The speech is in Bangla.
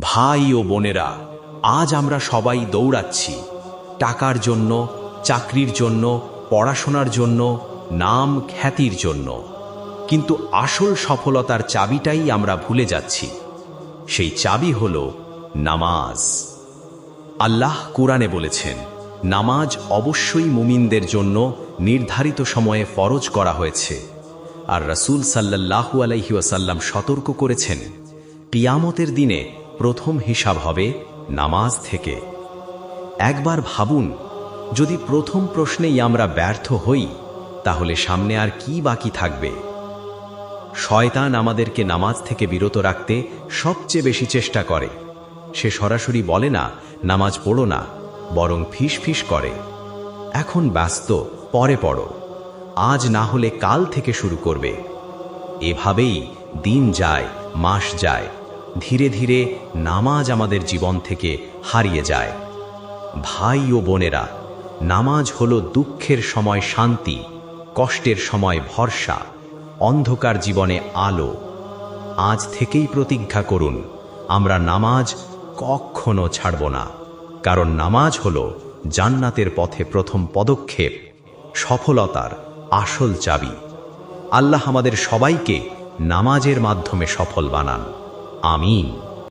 ভাই ও বোনেরা, আজ আমরা সবাই দৌড়াচ্ছি। টাকার জন্য, চাকরির জন্য, পড়াশোনার জন্য, নাম খ্যাতির জন্য। কিন্তু আসল সফলতার চাবিটাই আমরা ভুলে যাচ্ছি। সেই চাবি হল নামাজ। আল্লাহ কোরআনে বলেছেন, নামাজ অবশ্যই মুমিনদের জন্য নির্ধারিত সময়ে ফরজ করা হয়েছে। আর রাসূল সাল্লাল্লাহু আলাইহি ওয়াসাল্লাম সতর্ক করেছেন পিয়ামতের দিনে প্রথম হিসাব হবে নামাজ থেকে। একবার ভাবুন, যদি প্রথম প্রশ্নেই আমরা ব্যর্থ হই, তাহলে সামনে আর কি বাকি থাকবে? শয়তান আমাদেরকে নামাজ থেকে বিরত রাখতে সবচেয়ে বেশি চেষ্টা করে। সে সরাসরি বলে না, নামাজ পড়ো না, বরং ফিস ফিস করে। এখন ব্যস্ত, পরে পড়ো। আজ না হলে কাল থেকে শুরু করবে। এভাবেই দিন যায়, মাস যায়। ধীরে ধীরে নামাজ আমাদের জীবন থেকে হারিয়ে যায়। ভাই ও বোনেরা, নামাজ হলো দুঃখের সময় শান্তি, কষ্টের সময় ভরসা, অন্ধকার জীবনে আলো। আজ থেকেই প্রতিজ্ঞা করুন, আমরা নামাজ কখনো ছাড়ব না। কারণ নামাজ হলো জান্নাতের পথে প্রথম পদক্ষেপ, সফলতার আসল চাবি। আল্লাহ আমাদের সবাইকে নামাজের মাধ্যমে সফল বানান। আমিন